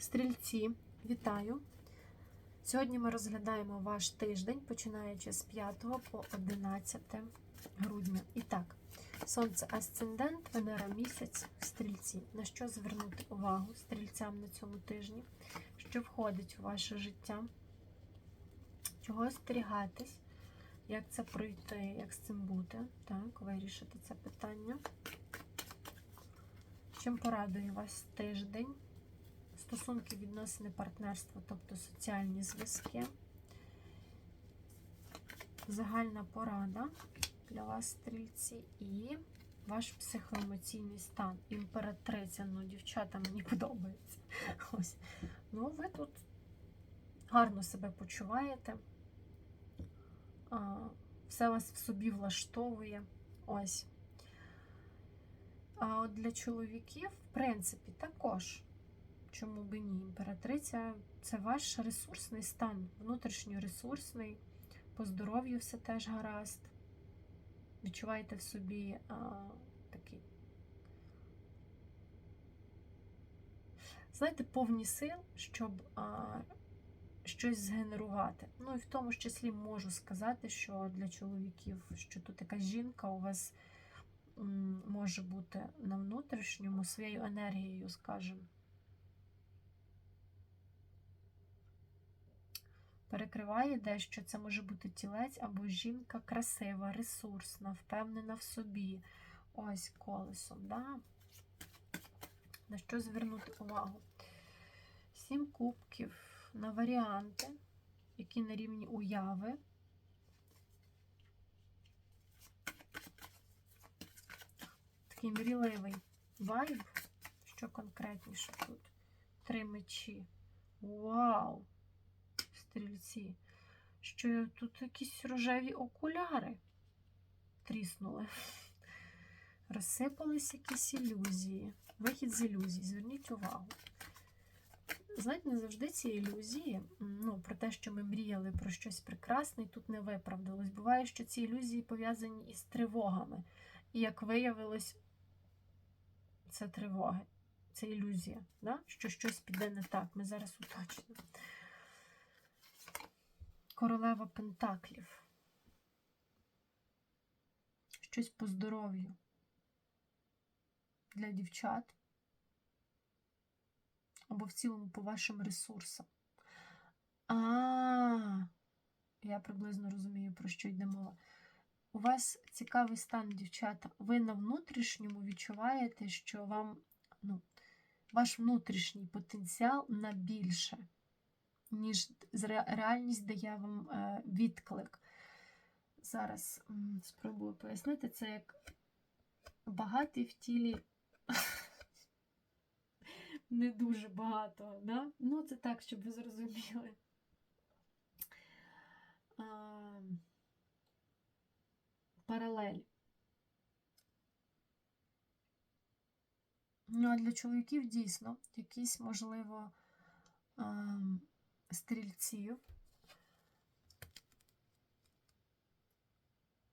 Стрільці, вітаю! Сьогодні ми розглядаємо ваш тиждень, починаючи з 5 по 11 грудня. І так, Сонце Асцендент, Венера місяць, стрільці. На що звернути увагу стрільцям на цьому тижні? Що входить у ваше життя? Чого остерігатись? Як це пройти, як з цим бути? Так, вирішити це питання. Чим порадує вас тиждень? Стосунки, відносини, партнерства, тобто соціальні зв'язки. Загальна порада для вас, стрільці, і ваш психоемоційний стан. Імператриця, ну, дівчата, мені подобається. Ось. Ну, ви тут гарно себе почуваєте. Все вас в собі влаштовує. Ось. А от для чоловіків, в принципі, також. Чому би ні? Імператриця це ваш ресурсний стан, внутрішньоресурсний, по здоров'ю все теж гаразд. Відчуваєте в собі а, такий, знаєте, повні сил, щоб а, щось згенерувати. Ну і в тому числі можу сказати, що для чоловіків, що тут якась жінка у вас може бути на внутрішньому своєю енергією, скажімо. Перекриває дещо. Це може бути тілець або жінка красива, ресурсна, впевнена в собі. Ось колесом. Да? На що звернути увагу? Сім кубків на варіанти, які на рівні уяви. Такий мрійливий вайб. Що конкретніше тут? Три мечі. Вау! Стрільці, що тут якісь рожеві окуляри тріснули. Розсипались якісь ілюзії. Вихід з ілюзій. Зверніть увагу. Знаєте, не завжди ці ілюзії, ну, про те, що ми мріяли про щось прекрасне, і тут не виправдалось. Буває, що ці ілюзії пов'язані із тривогами. І як виявилось, це тривоги, це ілюзія, да? що щось піде не так. Ми зараз уточнимо. Королева Пентаклів. Щось по здоров'ю для дівчат. Або в цілому по вашим ресурсам. А, я приблизно розумію, про що йде мова. У вас цікавий стан, дівчата. Ви на внутрішньому відчуваєте, що вам ну, ваш внутрішній потенціал на більше ніж реальність дає вам е, відклик. Зараз спробую пояснити, це як багатий в тілі не дуже багато. Да? Ну, це так, щоб ви зрозуміли. Паралель. Ну, а для чоловіків дійсно якісь, можливо, стрільців.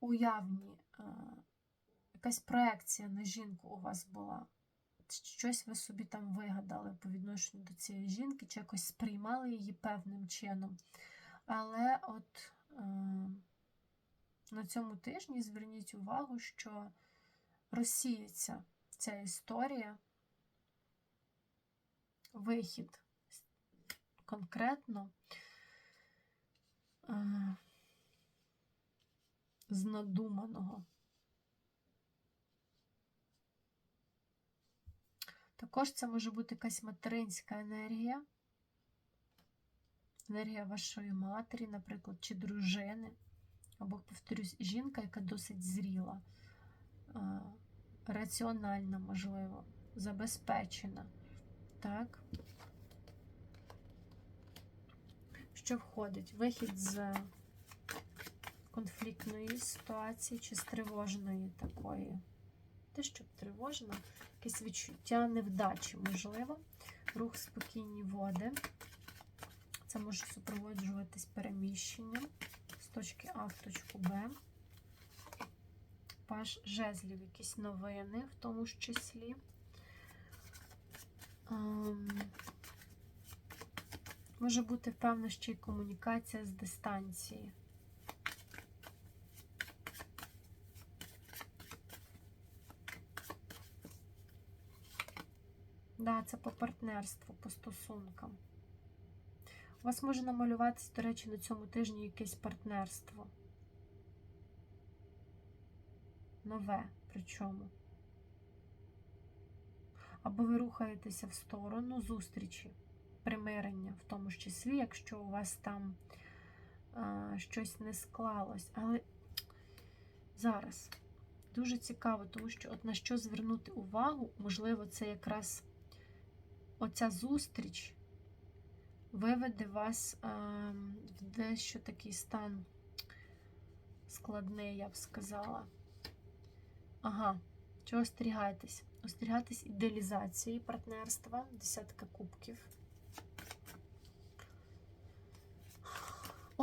Уявні, якась проекція на жінку у вас була. Щось ви собі там вигадали по відношенню до цієї жінки, чи якось сприймали її певним чином. Але от е, на цьому тижні зверніть увагу, що розсіється ця історія, вихід конкретно е, з надуманого. Також це може бути якась материнська енергія, енергія вашої матері, наприклад, чи дружини, або, повторюсь, жінка, яка досить зріла, е, раціональна, можливо, забезпечена. Так? Що входить? Вихід з конфліктної ситуації чи з тривожної такої. Те, щоб тривожна, якесь відчуття невдачі, можливо. Рух спокійні води. Це може супроводжуватись переміщенням з точки А в точку Б. Паш жезлів, якісь новини, в тому ж числі. Може бути, певна ще й комунікація з дистанції. Да, це по партнерству, по стосункам. У вас може намалюватись, до речі, на цьому тижні якесь партнерство. Нове причому. Або ви рухаєтеся в сторону зустрічі, примирення, в тому числі, якщо у вас там а, щось не склалось. Але зараз дуже цікаво, тому що от на що звернути увагу, можливо, це якраз оця зустріч виведе вас а, в дещо такий стан складний, я б сказала. Ага, чого остерігайтесь? Остерігайтесь ідеалізації партнерства, десятка кубків.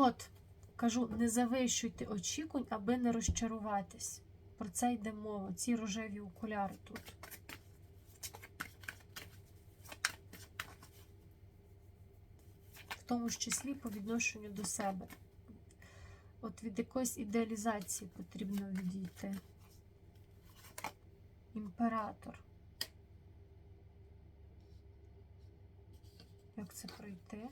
От, кажу, не завищуйте очікувань, аби не розчаруватись. Про це йде мова. Ці рожеві окуляри тут. В тому ж числі по відношенню до себе. От від якоїсь ідеалізації потрібно відійти. Імператор. Як це пройти?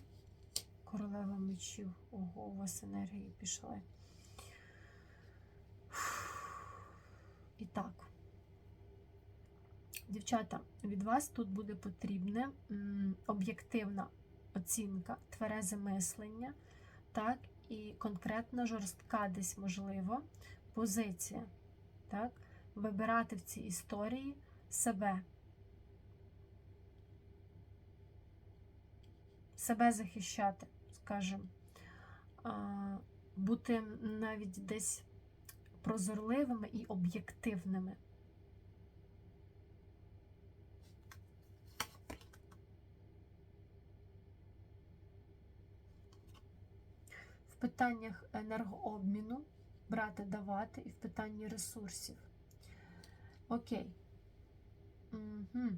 Королева мечів. Ого, у вас енергії пішли. І так. Дівчата, від вас тут буде потрібна об'єктивна оцінка, тверезе мислення, так, і конкретна жорстка десь можливо позиція. Так? Вибирати в цій історії себе. Себе захищати, скажімо, бути навіть десь прозорливими і об'єктивними. В питаннях енергообміну брати, давати і в питанні ресурсів. Окей. Угу.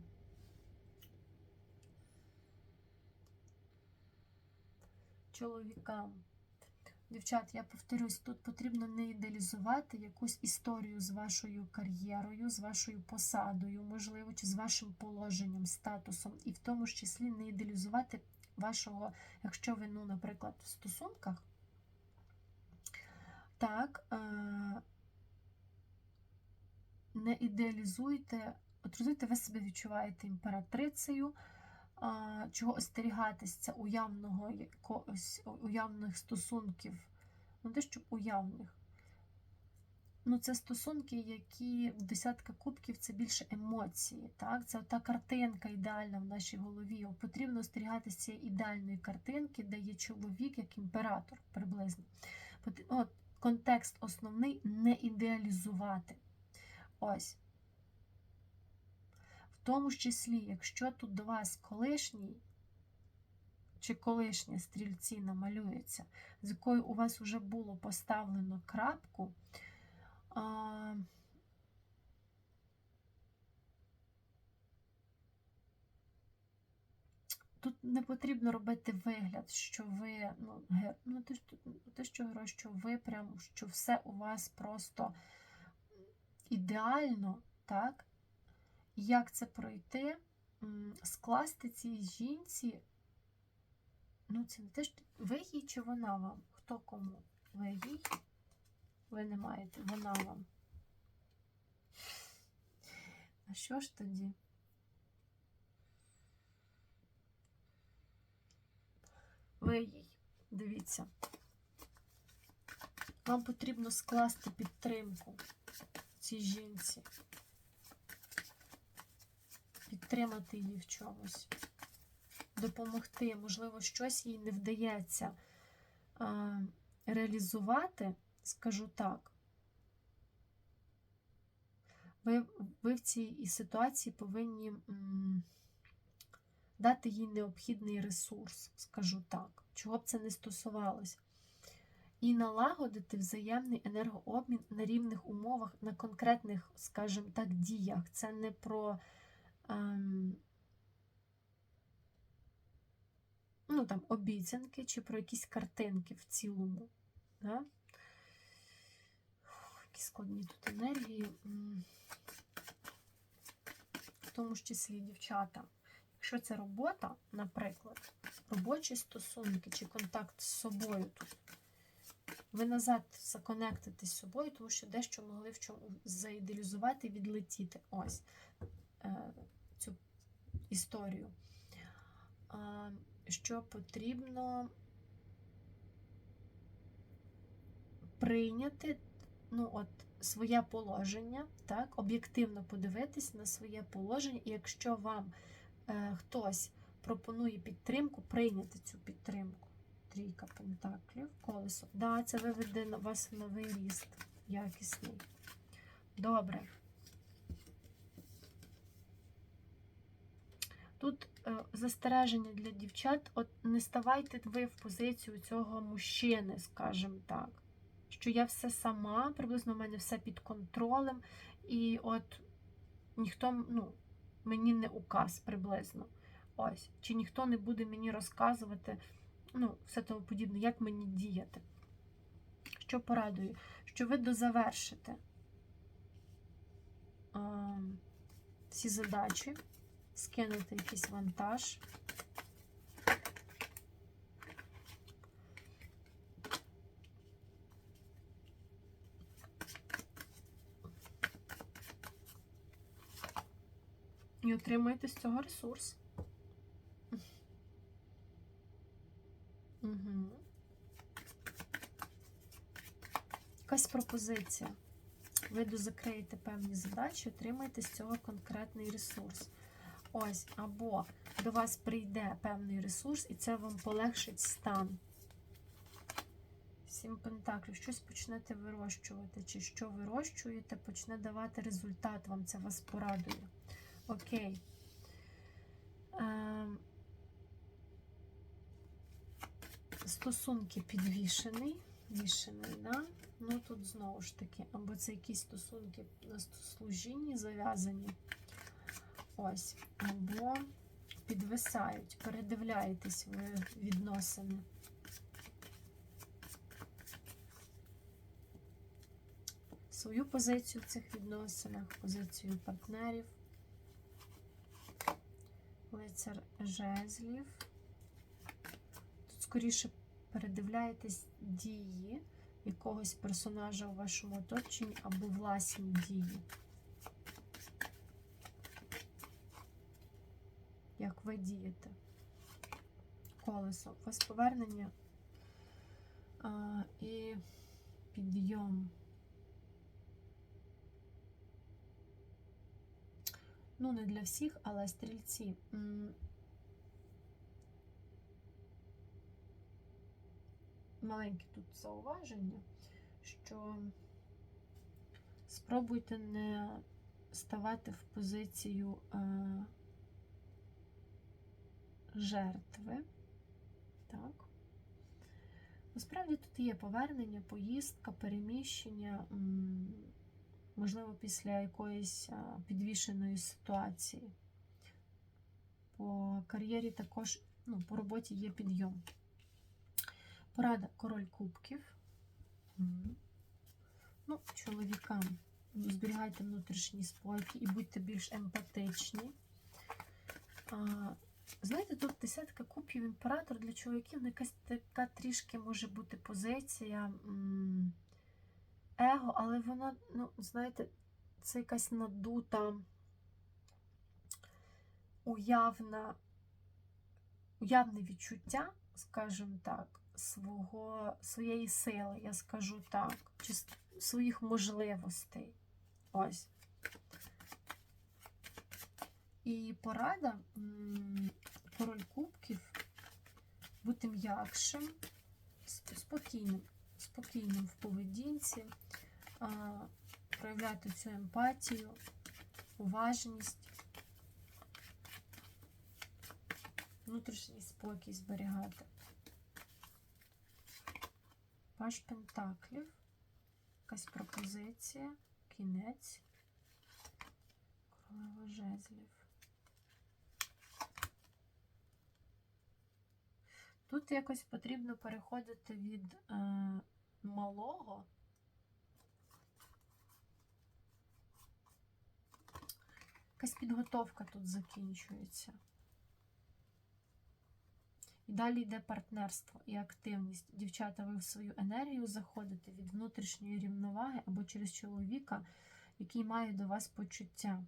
Чоловікам. Дівчат, я повторюсь, тут потрібно не ідеалізувати якусь історію з вашою кар'єрою, з вашою посадою, можливо, чи з вашим положенням, статусом, і в тому ж числі не ідеалізувати вашого, якщо ви, ну, наприклад, в стосунках, так, е- не ідеалізуйте, от розумієте, ви себе відчуваєте імператрицею, чого остерігатись це уявного якогось уявних стосунків. Не те, щоб уявних. Ну, це стосунки, які десятка кубків це більше емоції. Так? Це та картинка ідеальна в нашій голові. Потрібно остерігатися цієї ідеальної картинки, де є чоловік як імператор приблизно. От, Контекст основний не ідеалізувати. Ось. Тому числі, якщо тут до вас колишній чи колишні стрільці намалюється, з якою у вас вже було поставлено крапку, а, Тут не потрібно робити вигляд, що ви, ну, ну те, те, що, що ви прям, що все у вас просто ідеально, так? Як це пройти? Скласти цій жінці, ну, це не те, що ви їй чи вона вам? Хто кому? Ви їй? Ви не маєте, вона вам. А що ж тоді? Ви їй, дивіться, вам потрібно скласти підтримку цій жінці, підтримати її в чомусь, допомогти, можливо, щось їй не вдається реалізувати, скажу так. Ви, ви в цій ситуації повинні м, дати їй необхідний ресурс, скажу так, чого б це не стосувалося і налагодити взаємний енергообмін на рівних умовах, на конкретних, скажімо так, діях. Це не про. Ем, ну, там, обіцянки чи про якісь картинки в цілому. Да? Які складні тут енергії. В тому ж числі дівчата. Якщо це робота, наприклад, робочі стосунки чи контакт з собою тут, ви назад законектитесь з собою, тому що дещо могли в чому і відлетіти. Ось е, історію. Що потрібно прийняти ну, от, своє положення, так, об'єктивно подивитись на своє положення, і якщо вам е, хтось пропонує підтримку, прийняти цю підтримку. Трійка пентаклів, колесо. Да, це виведе вас в новий ріст якісний. Добре. Тут е, застереження для дівчат, от не ставайте ви в позицію цього мужчини, скажімо так. Що я все сама, приблизно в мене все під контролем, і от ніхто ну, мені не указ приблизно. Ось. Чи ніхто не буде мені розказувати, ну, все тому подібне, як мені діяти. Що порадую? Що ви дозавершите а, всі задачі, скинете якийсь вантаж. І отримаєте з цього ресурс. Угу. Якась пропозиція. Ви дозакриєте певні задачі, отримаєте з цього конкретний ресурс. Ось, або до вас прийде певний ресурс, і це вам полегшить стан. Сім пентаклів. Щось почнете вирощувати, чи що вирощуєте, почне давати результат, вам це вас порадує. Окей. Ем, стосунки підвішений. Вішений, да? Ну тут знову ж таки, або це якісь стосунки на служінні зав'язані. Ось, або підвисають, передивляєтесь ви відносини. Свою позицію в цих відносинах, позицію партнерів, лицар жезлів. Тут скоріше передивляєтесь дії якогось персонажа у вашому оточенні або власні дії. Як ви дієте? Колесо. У вас повернення а, і підйом. Ну, не для всіх, але стрільці. Маленьке тут зауваження, що спробуйте не ставати в позицію е, жертви. Так. Насправді тут є повернення, поїздка, переміщення, можливо, після якоїсь підвішеної ситуації. По кар'єрі також, ну, по роботі є підйом. Порада король кубків. Ну, чоловікам зберігайте внутрішній спокій і будьте більш емпатичні. Знаєте, тут десятка кубків імператор для чоловіків ну, якась така трішки може бути позиція его, але вона, ну, знаєте, це якась надута, уявна, уявне відчуття, скажімо так, свого, своєї сили, я скажу так, чи своїх можливостей. Ось. І порада король кубків бути м'якшим, спокійним, спокійним в поведінці, проявляти цю емпатію, уважність, внутрішній спокій зберігати. Паш Пентаклів, якась пропозиція, кінець, королева жезлів. Тут якось потрібно переходити від е, малого. Якась підготовка тут закінчується. І далі йде партнерство і активність. Дівчата, ви в свою енергію заходите від внутрішньої рівноваги або через чоловіка, який має до вас почуття.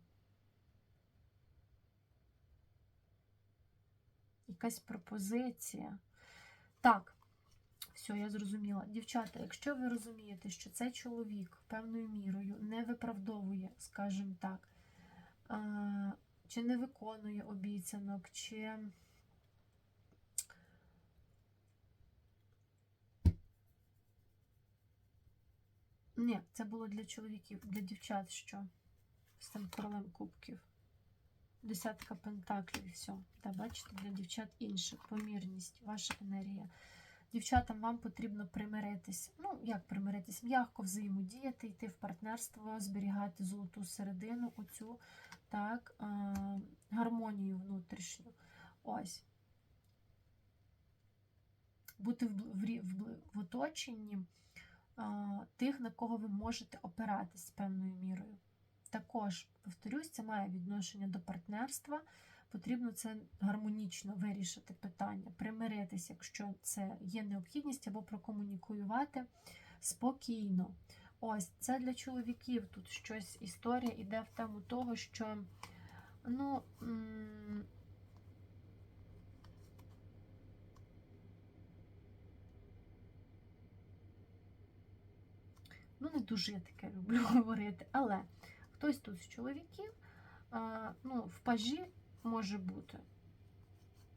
Якась пропозиція. Так, все, я зрозуміла. Дівчата, якщо ви розумієте, що цей чоловік певною мірою не виправдовує, скажімо так, чи не виконує обіцянок, чи. Ні, це було для чоловіків, для дівчат, що з тим королем кубків. Десятка пентаклів, все. Та бачите, для дівчат інше. Помірність, ваша енергія. Дівчатам вам потрібно примиритись. Ну, як примиритись? М'яко взаємодіяти, йти в партнерство, зберігати золоту середину, оцю так, а, гармонію внутрішню. Ось. Бути в, в, в, в оточенні а, тих, на кого ви можете опиратись певною мірою. Також, повторюсь, це має відношення до партнерства. Потрібно це гармонічно вирішити питання, примиритись, якщо це є необхідність, або прокомунікувати спокійно. Ось це для чоловіків тут щось історія іде в тему того, що ну. Ну, не дуже я таке люблю говорити, але хтось тут з чоловіків, ну, в пажі може бути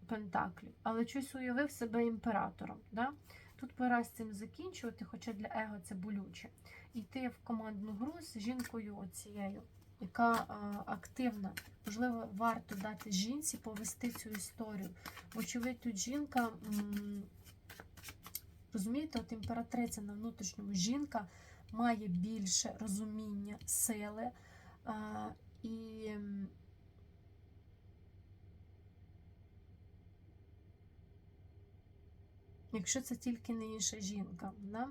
пентаклів, але щось уявив себе імператором. Да? Тут пора з цим закінчувати, хоча для его це болюче. Йти в командну гру з жінкою оцією, яка а, активна. Можливо, варто дати жінці повести цю історію. Вочевидь, тут жінка, розумієте, от імператриця на внутрішньому жінка має більше розуміння, сили а, і. Якщо це тільки не інша жінка, да?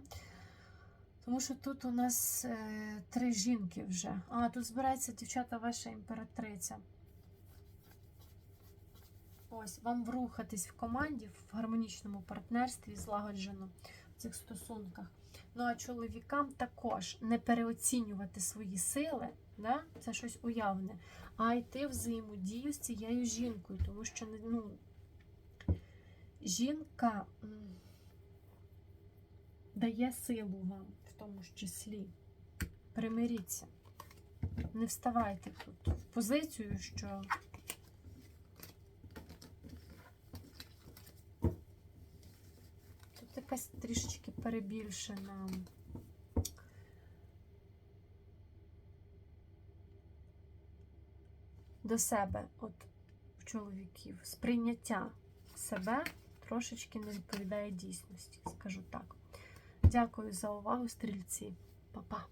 тому що тут у нас е, три жінки вже. А, тут збирається дівчата ваша імператриця. Ось, вам врухатись в команді, в гармонічному партнерстві, злагоджено в цих стосунках. Ну а чоловікам також не переоцінювати свої сили, да? це щось уявне, а йти взаємодію з цією жінкою, тому що ну, жінка дає силу вам в тому ж числі. Примиріться. Не вставайте тут в позицію, що тут якась трішечки перебільшена. До себе, от в чоловіків, сприйняття себе трошечки не відповідає дійсності, скажу так. Дякую за увагу, стрільці. Па-па.